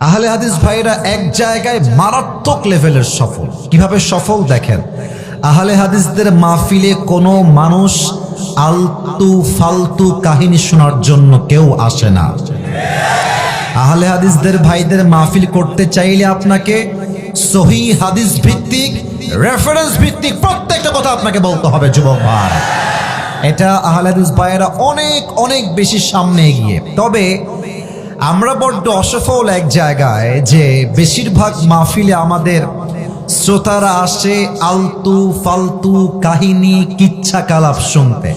আহলে হাদিস ভাইরা এক জায়গায় মারাত্মক লেভেলের সফল। কীভাবে সফল দেখেন? আহলে হাদিসদের মাহফিলে কোনো মানুষ আলতু ফালতু কাহিনী শোনার জন্য কেউ আসে না। আহলে হাদিসদের ভাইদের মাহফিল করতে চাইলে আপনাকে সহি হাদিস ভিত্তিক রেফারেন্স ভিত্তিক প্রত্যেকটা কথা আপনাকে বলতে হবে, যুবক ভাই। এটা আহলে হাদিস ভাইয়েরা অনেক অনেক বেশি সামনে এগিয়ে। তবে আমরা বড্ড অসফল এক জায়গায় যে বেশিরভাগ মাহফিলে আমাদের শ্রোতারা আসে আলতু ফালতু কাহিনী, কিচ্ছা কালাপ শুনতে।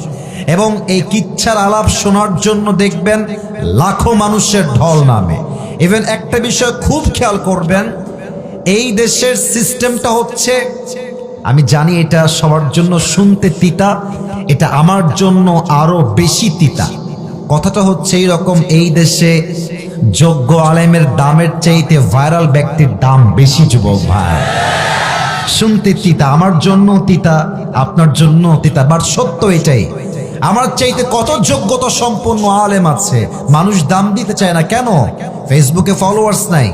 এবং এই কিচ্ছার আলাপ শোনার জন্য দেখবেন লাখো মানুষের ঢল নামে। ইভেন একটা বিষয় খুব খেয়াল করবেন, এই দেশের সিস্টেমটা হচ্ছে, আমি জানি এটা সবার জন্য শুনতে তিতা, এটা আমার জন্য আরও বেশি তিতা। কথাটা হচ্ছে এইরকম এই দেশে যোগ্য আলেমের দামের চাইতে ভাইরাল ব্যক্তির দাম বেশি, যুবক ভাই। শুনতে তিতা, আমার জন্য তিতা, আপনার জন্য তিতা বাট সত্য এটাই। আমার চাইতে কত যোগ্যতা সম্পন্ন আলেম আছে? মানুষ দাম দিতে চায় না, কেন? ফেসবুকে ফলোয়ার্স নাই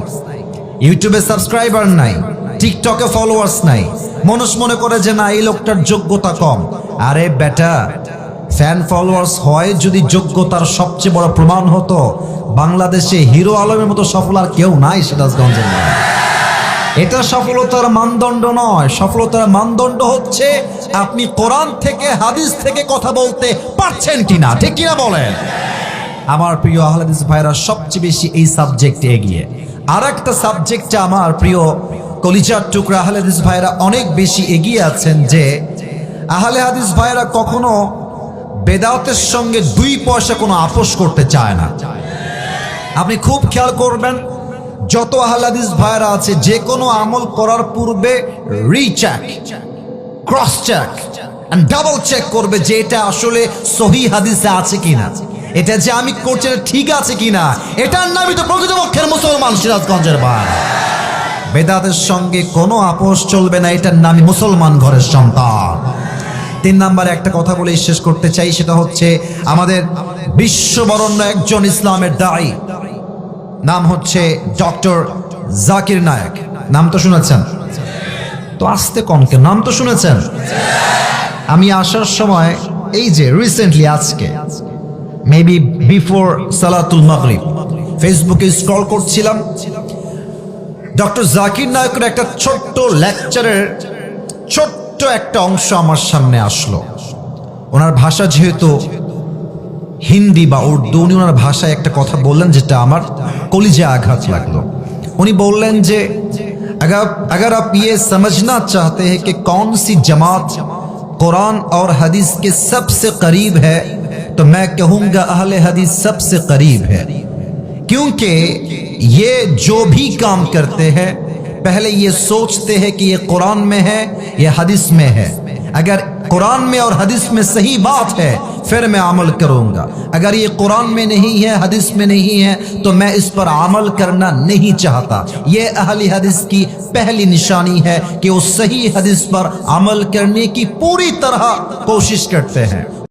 ইউটিউবে সাবস্ক্রাইবার নাই টিকটকে ফলোয়ার্স নাই। মানুষ মনে করে যে, না, এই লোকটার যোগ্যতা কম। আরে বেটা ফ্যান ফলোয়ার্স হয় যদি যোগ্যতার সবচেয়ে বড় প্রমাণ হতো, বাংলাদেশে হিরো আলমের মতো সফল আর কেউ নাই সিরাজগঞ্জের। এটা সফলতার মানদণ্ড নয়। সফলতার মানদণ্ড হচ্ছে আপনি কোরআন থেকে, হাদিস থেকে কথা বলতে পারছেন কিনা, ঠিক কিনা বলেন? আমার প্রিয় আহলাদিস ভাইরা, সবচেয়ে বেশি এই সাবজেক্টে এগিয়ে। আর একটা সাবজেক্টে আমার প্রিয় কলিজার টুকরা আহলে হাদিস ভাইরা অনেক বেশি এগিয়ে আছেন যে, আহলে হাদিস ভাইরা কখনো বেদাতের সঙ্গে দুই পয়সা কোনো আপোষ করতে চায় না। আপনি খুব খেয়াল করবেন, যত আহলাদিস ভাইরা আছে, যে কোনো আমল করার পূর্বে recheck cross check double check করবে যে এটা আসলে সহি হাদিসে আছে কিনা। এটা যে আমি করছি এটা ঠিক আছে কিনা। এটার নামই তো প্রকৃতপক্ষের মুসলমান সিরাজগঞ্জের ভাই। বেদাতের সঙ্গে কোনো আপোষ চলবে না, এটার নামই মুসলমান ঘরের সন্তান। তিন নাম্বারে একটা কথা বলে শেষ করতে চাই, সেটা হচ্ছে আমাদের বিশ্ববরণ্য একজন ইসলামের দায়ী। নাম হচ্ছে ডক্টর জাকির নায়ক। নাম তো শুনেছেন? তো আসতে কনকে নাম তো শুনেছেন? আমি আসার সময়, এই যে রিসেন্টলি আজকে মেবি বিফোর সালাতুল মাগরিব ফেসবুকে স্ক্রল করছিলাম। ডক্টর জাকির নায়কের একটা ছোট্ট লেকচারের ছোট্ট একটা অংশ আমার সামনে আসলো ওনার ভাষা যেহেতু হিন্দি বা উর্দু উনি ওনার ভাষায় একটা কথা বললেন যেটা আমার কলিজে আঘাত লাগলো উনি বললেন যে अगर अगर आप ये समझना चाहते हैं कि कौन सी जमात कुरान और हदीस के सबसे करीब है तो मैं कहूंगा अहले हदीस सबसे करीब है क्योंकि ये जो भी काम करते हैं पहले ये सोचते हैं कि ये कुरान में है یہ حدیث میں ہے۔ اگر قرآن میں اور حدیث میں صحیح بات ہے، پھر میں عمل کروں گا۔ اگر یہ قرآن میں نہیں ہے، حدیث میں نہیں ہے، تو میں اس پر عمل کرنا نہیں چاہتا۔ یہ اہل حدیث کی پہلی نشانی ہے کہ وہ صحیح حدیث پر عمل کرنے کی پوری طرح کوشش کرتے ہیں۔